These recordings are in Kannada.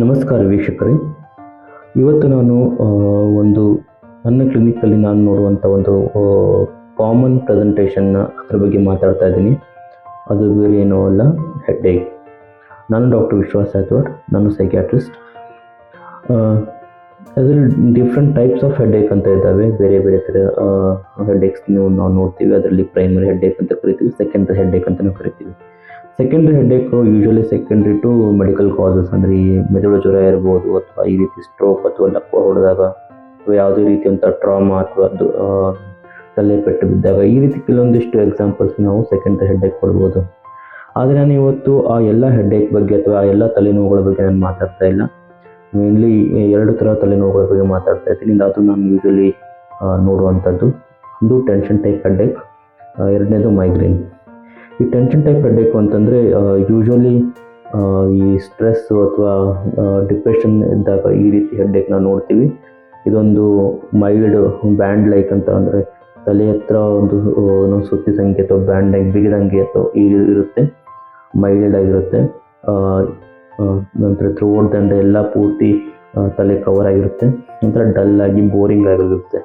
ನಮಸ್ಕಾರ ವೀಕ್ಷಕರೇ. ಇವತ್ತು ನಾನು ಒಂದು ನನ್ನ ಕ್ಲಿನಿಕ್ಕಲ್ಲಿ ನಾನು ನೋಡುವಂಥ ಒಂದು ಕಾಮನ್ ಪ್ರೆಸೆಂಟೇಷನ್ನ ಅದ್ರ ಬಗ್ಗೆ ಮಾತಾಡ್ತಾ ಇದ್ದೀನಿ. ಅದು ಬೇರೆ ಏನೂ ಅಲ್ಲ, ಹೆಡ್ಡೇಕ್. ನಾನು ಡಾಕ್ಟರ್ ವಿಶ್ವಾಸ್ ಸಾತ್ವಾಡ್ ನಾನು ಸೈಕ್ಯಾಟ್ರಿಸ್ಟ್. ಅದರಲ್ಲಿ ಡಿಫ್ರೆಂಟ್ ಟೈಪ್ಸ್ ಆಫ್ ಹೆಡ್ಡೇಕ್ ಅಂತ ಇದ್ದಾವೆ. ಬೇರೆ ಬೇರೆ ಥರ ಹೆಡ್ಡೇಕ್ಸ್ ನೀವು ನಾವು ನೋಡ್ತೀವಿ. ಅದರಲ್ಲಿ ಪ್ರೈಮರಿ ಹೆಡ್ಡೇಕ್ ಅಂತ ಕರಿತೀವಿ, ಸೆಕೆಂಡ್ರಿ ಹೆಡ್ಡೇಕ್ ಅಂತಲೂ ಕರಿತೀವಿ. Secondary headache usually secondary to medical causes ಅಂದರೆ ಈ ಮೆದುಳು ಜ್ವರ ಇರ್ಬೋದು ಅಥವಾ ಈ ರೀತಿ ಸ್ಟ್ರೋಕ್ ಅಥವಾ ಲಕ್ಕ ಹೊಡೆದಾಗ ಅಥವಾ ಯಾವುದೇ ರೀತಿಯಂಥ ಟ್ರಾಮಾ ಅಥವಾ ತಲೆ ಪೆಟ್ಟು ಬಿದ್ದಾಗ ಈ ರೀತಿ ಕೆಲವೊಂದಿಷ್ಟು ಎಕ್ಸಾಂಪಲ್ಸ್ ನಾವು ಸೆಕೆಂಡ್ರಿ ಹೆಡ್ಡೇಕ್ ಕೊಡ್ಬೋದು. ಆದರೆ ನಾನು ಇವತ್ತು ಆ ಎಲ್ಲ ಹೆಡ್ಡೇಕ್ ಬಗ್ಗೆ ಅಥವಾ ಆ ಎಲ್ಲ ತಲೆನೋವುಗಳ ಬಗ್ಗೆ ನಾನು ಮಾತಾಡ್ತಾ ಇಲ್ಲ. ಮೇನ್ಲಿ ಎರಡು ಥರ ತಲೆನೋವುಗಳ ಬಗ್ಗೆ ಮಾತಾಡ್ತಾ ಇದ್ದೀನಿ. ಅದು ನಾನು ಯೂಶಲಿ ನೋಡುವಂಥದ್ದು. ಒಂದು ಟೆನ್ಷನ್ ಟೈಪ್ ಹೆಡ್ಡೇಕ್ ಎರಡನೇದು ಮೈಗ್ರೇನ್ ಈ ಟೆನ್ಷನ್ ಟೈಪ್ ಹೆಡ್ಡೇಕು ಅಂತಂದರೆ ಯೂಶ್ವಲಿ ಈ ಸ್ಟ್ರೆಸ್ ಅಥವಾ ಡಿಪ್ರೆಷನ್ ಇದ್ದಾಗ ಈ ರೀತಿ ಹೆಡ್ಡೇಕ್ನ ನೋಡ್ತೀವಿ. ಇದೊಂದು ಮೈಲ್ಡ್ ಬ್ಯಾಂಡ್ ಲೈಕ್ ಅಂತ ಅಂದರೆ ತಲೆ ಹತ್ರ ಒಂದು ಸುತ್ತಿದಂಗೆ ಅಥವಾ ಬ್ಯಾಂಡ್ ಲೈಕ್ ಬಿಗಿದಂಗೆ ಅಥವಾ ಈ ಇರುತ್ತೆ. ಮೈಲ್ಡ್ ಆಗಿರುತ್ತೆ. ನಂತರ ಥ್ರೋಟ್ ದಂಡ ಎಲ್ಲ ಪೂರ್ತಿ ತಲೆ ಕವರ್ ಆಗಿರುತ್ತೆ. ನಂತರ ಡಲ್ ಆಗಿ ಬೋರಿಂಗ್ ಆಗಿರುತ್ತೆ.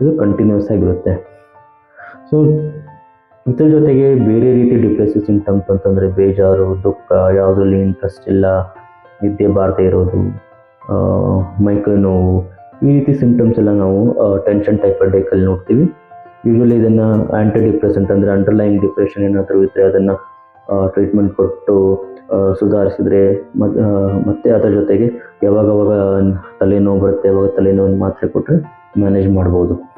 ಇದು ಕಂಟಿನ್ಯೂಸ್ ಆಗಿರುತ್ತೆ. ಸೊ ಇದ್ರ ಜೊತೆಗೆ ಬೇರೆ ರೀತಿ ಡಿಪ್ರೆಸಿವ್ ಸಿಂಪ್ಟಮ್ಸ್ ಅಂತಂದರೆ ಬೇಜಾರು, ದುಃಖ, ಯಾವುದ್ರಲ್ಲಿ ಇಂಟ್ರೆಸ್ಟ್ ಇಲ್ಲ, ನಿದ್ದೆ ಬಾರದೇ ಇರೋದು ಮೈಕೈ ನೋವು, ಈ ರೀತಿ ಸಿಂಪ್ಟಮ್ಸ್ ಎಲ್ಲ ನಾವು ಟೆನ್ಷನ್ ಟೈಪ್ ಡೇಕಲ್ಲಿ ನೋಡ್ತೀವಿ. ಯೂಶ್ವಲಿ ಇದನ್ನು ಆ್ಯಂಟಿ ಡಿಪ್ರೆಸೆಂಟ್ ಅಂದರೆ ಅಂಡರ್ಲೈನ್ ಡಿಪ್ರೆಷನ್ ಏನಾದರೂ ಇದ್ದರೆ ಅದನ್ನು ಟ್ರೀಟ್ಮೆಂಟ್ ಕೊಟ್ಟು ಸುಧಾರಿಸಿದ್ರೆ ಮತ್- ಮತ್ತೆ ಅದರ ಜೊತೆಗೆ ಯಾವಾಗವಾಗ ತಲೆನೋವು ಬರುತ್ತೆ, ಯಾವಾಗ ತಲೆನೋವು ಮಾತ್ರೆ ಕೊಟ್ಟರೆ ಮ್ಯಾನೇಜ್ ಮಾಡ್ಬೋದು.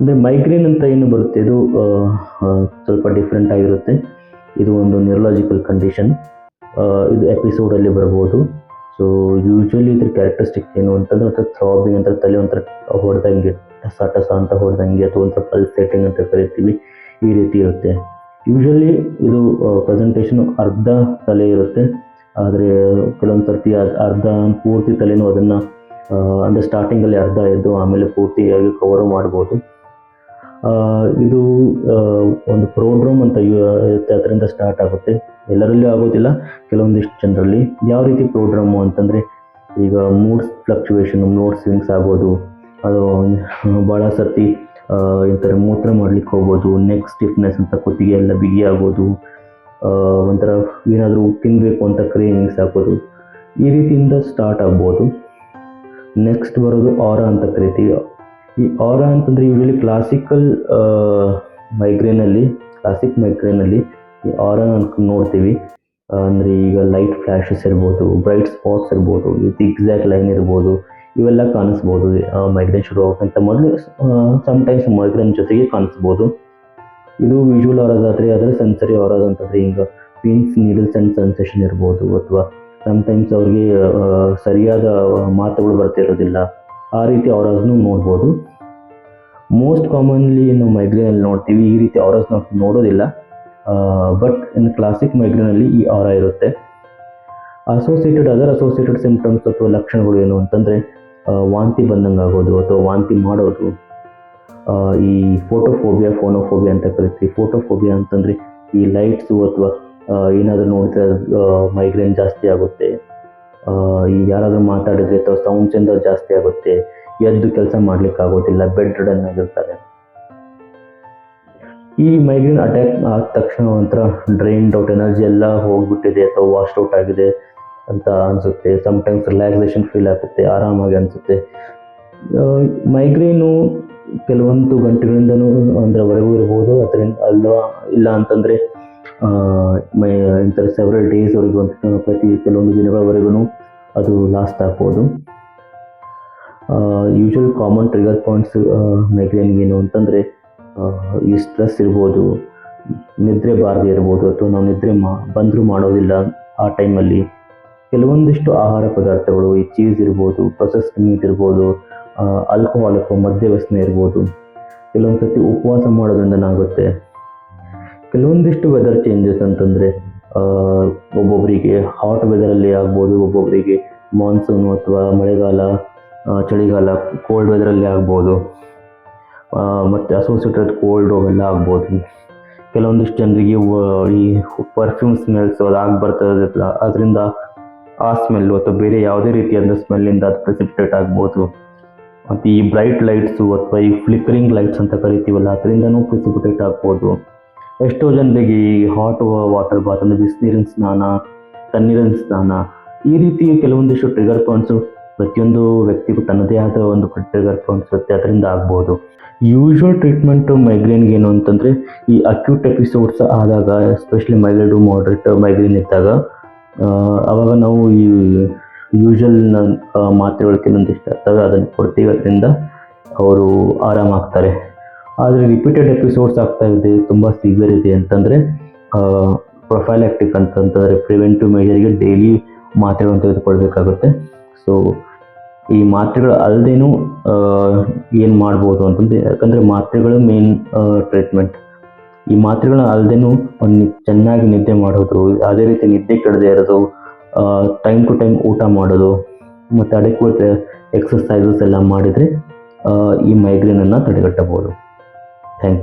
ಅಂದರೆ ಮೈಗ್ರೇನ್ ಅಂತ ಏನು ಬರುತ್ತೆ? ಇದು ಸ್ವಲ್ಪ ಡಿಫ್ರೆಂಟ್ ಆಗಿರುತ್ತೆ. ಇದು ಒಂದು ನ್ಯೂರಲಾಜಿಕಲ್ ಕಂಡೀಷನ್ ಇದು ಎಪಿಸೋಡಲ್ಲಿ ಬರ್ಬೋದು. ಸೊ ಯೂಶ್ವಲಿ ಇದ್ರ ಕ್ಯಾರೆಕ್ಟರಿಸ್ಟಿಕ್ ಏನು ಅಂತಂದ್ರೆ ಒಂಥರ ಥ್ರಾಬಿಂಗ್ ಅಂತ ತಲೆ ಒಂಥರ ಹೊಡೆದಂಗೆ, ಟಸ ಟಸ ಅಂತ ಹೊಡೆದಂಗೆ ಅಥವಾ ಒಂಥರ ಪಲ್ಸೇಟಿಂಗ್ ಅಂತ ಕರಿತೀವಿ, ಈ ರೀತಿ ಇರುತ್ತೆ. ಯೂಶ್ವಲಿ ಇದು ಪ್ರೆಸೆಂಟೇಷನ್ ಅರ್ಧ ತಲೆ ಇರುತ್ತೆ. ಆದರೆ, ಕೆಲವೊಂದು ಸರ್ತಿ ಅರ್ಧ ಪೂರ್ತಿ ತಲೆನೂ ಅದನ್ನು ಅಂದರೆ ಸ್ಟಾರ್ಟಿಂಗಲ್ಲಿ ಅರ್ಧ ಇದ್ದು ಆಮೇಲೆ ಪೂರ್ತಿಯಾಗಿ ಕವರ್ ಮಾಡ್ಬೋದು. ಇದು ಒಂದು ಪ್ರೋಡ್ರೋಮ್ ಅಂತ ಇರುತ್ತೆ. ಅದರಿಂದ ಸ್ಟಾರ್ಟ್ ಆಗುತ್ತೆ. ಎಲ್ಲರಲ್ಲೂ ಆಗೋದಿಲ್ಲ. ಕೆಲವೊಂದಿಷ್ಟು ಜನರಲ್ಲಿ ಯಾವ ರೀತಿ ಪ್ರೋಡ್ರಮ್ಮು ಅಂತಂದರೆ, ಈಗ ಮೂಡ್ಸ್ ಫ್ಲಕ್ಚುವೇಷನ್ ಮೂಡ್ ಸ್ವಿಂಗ್ಸ್ ಆಗ್ಬೋದು. ಅದು ಭಾಳ ಸರ್ತಿ ಈ ಮೂತ್ರ ಮಾಡ್ಲಿಕ್ಕೆ ಹೋಗ್ಬೋದು. ನೆಕ್ ಸ್ಟಿಫ್ನೆಸ್ ಅಂತ ಕುತ್ತಿಗೆ ಎಲ್ಲ ಬಿಗಿ ಆಗೋದು. ಒಂಥರ ಏನಾದರೂ ತಿನ್ನಬೇಕು ಅಂತ ಕ್ರೇವಿಂಗ್ಸ್ ಆಗ್ಬೋದು. ಈ ರೀತಿಯಿಂದ ಸ್ಟಾರ್ಟ್ ಆಗ್ಬೋದು. ನೆಕ್ಸ್ಟ್ ಬರೋದು ಆರ ಅಂತ ಕರಿತೀವಿ. ಈ ಆರ ಅಂತಂದರೆ ಯೂಶಲಿ ಕ್ಲಾಸಿಕಲ್ ಮೈಗ್ರೇನಲ್ಲಿ ಕ್ಲಾಸಿಕ್ ಮೈಗ್ರೇನಲ್ಲಿ ಈ ಆರ ನೋಡ್ತೀವಿ. ಅಂದರೆ ಈಗ ಲೈಟ್ ಫ್ಲ್ಯಾಶಸ್ ಇರ್ಬೋದು ಬ್ರೈಟ್ ಸ್ಪಾಟ್ಸ್ ಇರ್ಬೋದು, ಈ ಎಕ್ಸಾಕ್ಟ್ ಲೈನ್ ಇರ್ಬೋದು, ಇವೆಲ್ಲ ಕಾಣಿಸ್ಬೋದು. ಮೈಗ್ರೇನ್ ಶುರು ಆಗೋಕ್ಕಿಂತ ಮೊದಲು ಸಮ್ಟೈಮ್ಸ್ ಮೈಗ್ರೇನ್ ಜೊತೆಗೆ ಕಾಣಿಸ್ಬೋದು. ಇದು ವಿಜುವಲ್ ಆರಾಸ್ ಆದರೆ ಅದರ ಸೆನ್ಸರಿ ಆರಾಸ್ ಅಂತಂದರೆ ಈಗ ಪೀನ್ಸ್ ನೀಡಲ್ಸ್ ಆ್ಯಂಡ್ ಸೆನ್ಸೇಷನ್ ಇರ್ಬೋದು, ಅಥವಾ ಸಮ್ಟೈಮ್ಸ್ ಅವ್ರಿಗೆ ಸರಿಯಾದ ಮಾತುಗಳು ಬರ್ತಿರೋದಿಲ್ಲ. ಆ ರೀತಿ ಆರಾಸ್ನು ನೋಡ್ಬೋದು. ಮೋಸ್ಟ್ ಕಾಮನ್ಲಿ ನಾವು ಮೈಗ್ರೇನಲ್ಲಿ ನೋಡ್ತೀವಿ, ಈ ರೀತಿ ಆರಾಸ್ ನಾವು ನೋಡೋದಿಲ್ಲ. ಬಟ್ ಇನ್ನು ಕ್ಲಾಸಿಕ್ ಮೈಗ್ರೇನಲ್ಲಿ ಈ ಆರ ಇರುತ್ತೆ. ಅಸೋಸಿಯೇಟೆಡ್ ಅದರ್ ಅಸೋಸಿಯೇಟೆಡ್ ಸಿಂಪ್ಟಮ್ಸ್ ಅಥವಾ ಲಕ್ಷಣಗಳು ಏನು ಅಂತಂದರೆ ವಾಂತಿ ಬಂದಂಗೆ ಆಗೋದು ಅಥವಾ ವಾಂತಿ ಮಾಡೋದು. ಈ ಫೋಟೋಫೋಬಿಯಾ ಫೋನೋಫೋಬಿಯಾ ಅಂತ ಕರಿತೀವಿ. ಫೋಟೋಫೋಬಿಯಾ ಅಂತಂದರೆ ಈ ಲೈಟ್ಸು ಅಥವಾ ಏನಾದರೂ ನೋಡಿದ್ರೆ ಮೈಗ್ರೇನ್ ಜಾಸ್ತಿ ಆಗುತ್ತೆ. ಆ, ಈ ಯಾರಾದರೂ ಮಾತಾಡಿದ್ರೆ ಅಥವಾ ಸೌಂಡ್ಸಿಂದ ಜಾಸ್ತಿ ಆಗುತ್ತೆ ಎದ್ದು ಕೆಲಸ ಮಾಡ್ಲಿಕ್ಕೆ ಆಗೋದಿಲ್ಲ ಬೆಡ್ ರಿಡನ್ ಆಗಿರ್ತಾರೆ. ಈ ಮೈಗ್ರೇನ್ ಅಟ್ಯಾಕ್ ಆದ ತಕ್ಷಣ ಒಂಥರ ಡ್ರೈನ್ಡ್ ಔಟ್ ಎನರ್ಜಿ ಎಲ್ಲ ಹೋಗ್ಬಿಟ್ಟಿದೆ ಅಥವಾ ವಾಶ್ಡ್ ಔಟ್ ಆಗಿದೆ ಅಂತ ಅನಿಸುತ್ತೆ. ಸಮ್ಟೈಮ್ಸ್ ರಿಲ್ಯಾಕ್ಸೇಷನ್ ಫೀಲ್ ಆಗುತ್ತೆ ಆರಾಮಾಗಿ ಅನಿಸುತ್ತೆ. ಮೈಗ್ರೇನು ಕೆಲವೊಂದು ಗಂಟೆಗಳಿಂದನೂ ಅದರವರೆಗೂ ಇರ್ಬೋದು ಅದರಿಂದ ಅಲ್ವಾ? ಇಲ್ಲ ಅಂತಂದರೆ ಇಂಥ ಸೆವೆರಲ್ ಡೇಸ್ವರೆಗೂ ಪ್ರತಿ ಕೆಲವೊಂದು ದಿನಗಳವರೆಗೂ ಅದು ಲಾಸ್ಟ್ ಆಗ್ಬೋದು. ಯೂಶ್ವಲ್ ಕಾಮನ್ ಟ್ರಿಗರ್ ಪಾಯಿಂಟ್ಸ್ ಮೈಗ್ರೇನ್ಗೆ ಏನು ಅಂತಂದರೆ ಈ ಸ್ಟ್ರೆಸ್ ಇರ್ಬೋದು, ನಿದ್ರೆ ಬಾರದೆ ಇರ್ಬೋದು, ಅಥವಾ ನಾವು ನಿದ್ರೆ ಮಾ, ಬಂದರೂ ಮಾಡೋದಿಲ್ಲ ಆ ಟೈಮಲ್ಲಿ ಕೆಲವೊಂದಿಷ್ಟು ಆಹಾರ ಪದಾರ್ಥಗಳು, ಈ ಚೀಸ್ ಇರ್ಬೋದು ಪ್ರೊಸೆಸ್ಡ್ ಮೀಟ್ ಇರ್ಬೋದು ಆಲ್ಕೋಹಾಲ್ ಅಥವಾ ಮದ್ಯ ವ್ಯಸನ ಇರ್ಬೋದು. ಕೆಲವೊಂದು ಸರ್ತಿ ಉಪವಾಸ ಮಾಡೋದ್ರಿಂದ ಏನಾಗುತ್ತೆ ಕೆಲವೊಂದಿಷ್ಟು ವೆದರ್ ಚೇಂಜಸ್ ಅಂತಂದರೆ ಒಬ್ಬೊಬ್ಬರಿಗೆ ಹಾಟ್ ವೆದರಲ್ಲಿ ಆಗ್ಬೋದು ಒಬ್ಬೊಬ್ಬರಿಗೆ ಮಾನ್ಸೂನು ಅಥವಾ ಮಳೆಗಾಲ ಚಳಿಗಾಲ ಕೋಲ್ಡ್ ವೆದರಲ್ಲಿ ಆಗ್ಬೋದು. ಮತ್ತು ಅಸೋಸಿಯೇಟೆಡ್ ಕೋಲ್ಡ್ ಅವೆಲ್ಲ ಆಗ್ಬೋದು. ಕೆಲವೊಂದಿಷ್ಟು ಜನರಿಗೆ ಈ ಪರ್ಫ್ಯೂಮ್ ಸ್ಮೆಲ್ಸ್ ಅದು ಆಗಿ ಬರ್ತದೆ ಅದರಿಂದ ಆ ಸ್ಮೆಲ್ಲು ಅಥವಾ ಬೇರೆ ಯಾವುದೇ ರೀತಿಯಾದ ಸ್ಮೆಲ್ಲಿಂದ ಅದು ಪ್ರೆಸಿಪಿಟೇಟ್ ಆಗ್ಬೋದು. ಮತ್ತು ಈ ಬ್ರೈಟ್ ಲೈಟ್ಸು ಅಥವಾ ಈ ಫ್ಲಿಕ್ಕರಿಂಗ್ ಲೈಟ್ಸ್ ಅಂತ ಕರಿತೀವಲ್ಲ, ಅದರಿಂದನೂ ಪ್ರೆಸಿಪಿಟೇಟ್ ಆಗ್ಬೋದು. ಎಷ್ಟೋ ಜನರಿಗೆ ಈ ಹಾಟ್ ವಾಟರ್ ಬಾತ್ ಅಂದರೆ ಬಿಸಿನೀರಿನ ಸ್ನಾನ, ತಣ್ಣೀರಿನ ಸ್ನಾನ, ಈ ರೀತಿ ಕೆಲವೊಂದಿಷ್ಟು ಟ್ರಿಗರ್ ಪಾಯಿಂಟ್ಸು ಪ್ರತಿಯೊಂದು ವ್ಯಕ್ತಿಗೂ ತನ್ನದೇ ಆದ ಒಂದು ಟ್ರಿಗರ್ ಪಾಯಿಂಟ್ಸ್ ಇರುತ್ತೆ. ಅದರಿಂದ ಆಗ್ಬೋದು. ಯೂಶ್ವಲ್ ಟ್ರೀಟ್ಮೆಂಟು ಮೈಗ್ರೇನ್ಗೆ ಏನು ಅಂತಂದರೆ, ಈ ಅಕ್ಯೂಟ್ ಎಪಿಸೋಡ್ಸ್ ಆದಾಗ ಎಸ್ಪೆಷಲಿ ಮೈಲ್ಡು ಮಾಡ್ರೇಟ್ ಮೈಗ್ರೇನ್ ಇದ್ದಾಗ ಅವಾಗ ನಾವು ಈ ಯೂಶ್ವಲ್ ಮಾತ್ರೆಗಳು ಕೆಲವೊಂದಿಷ್ಟು ಇರ್ತವೆ, ಅದನ್ನು ಕೊಡ್ತೀವಿ. ಅದರಿಂದ ಅವರು ಆರಾಮಾಗ್ತಾರೆ. ಆದರೆ ರಿಪೀಟೆಡ್ ಎಪಿಸೋಡ್ಸ್ ಆಗ್ತಾ ಇದೆ, ತುಂಬ ಸಿವಿಯರ್ ಇದೆ ಅಂತಂದರೆ ಪ್ರೊಫೈಲಾಕ್ಟಿಕ್ ಅಂತಂತಂದರೆ ಪ್ರಿವೆಂಟಿವ್ ಮೇಜರಿಗೆ ಡೈಲಿ ಮಾತ್ರೆಗಳನ್ನು ತೆಗೆದುಕೊಳ್ಬೇಕಾಗುತ್ತೆ. ಸೊ ಈ ಮಾತ್ರೆಗಳು ಅಲ್ಲದೇನು ಏನು ಮಾಡ್ಬೋದು ಅಂತಂದರೆ, ಯಾಕಂದರೆ ಮಾತ್ರೆಗಳು ಮೇನ್ ಟ್ರೀಟ್ಮೆಂಟ್ ಈ ಮಾತ್ರೆಗಳನ್ನ ಅಲ್ಲದೇನು ಒಂದು ಚೆನ್ನಾಗಿ ನಿದ್ದೆ ಮಾಡೋದು, ಅದೇ ರೀತಿ ನಿದ್ದೆ ಕೆಡದೆ ಇರೋದು ಟೈಮ್ ಟು ಟೈಮ್ ಊಟ ಮಾಡೋದು, ಮತ್ತು ಅದಕ್ಕೆ ಎಕ್ಸಸೈಸಸ್ ಎಲ್ಲ ಮಾಡಿದರೆ ಈ ಮೈಗ್ರೇನನ್ನು ತಡೆಗಟ್ಟಬಹುದು. Thank you.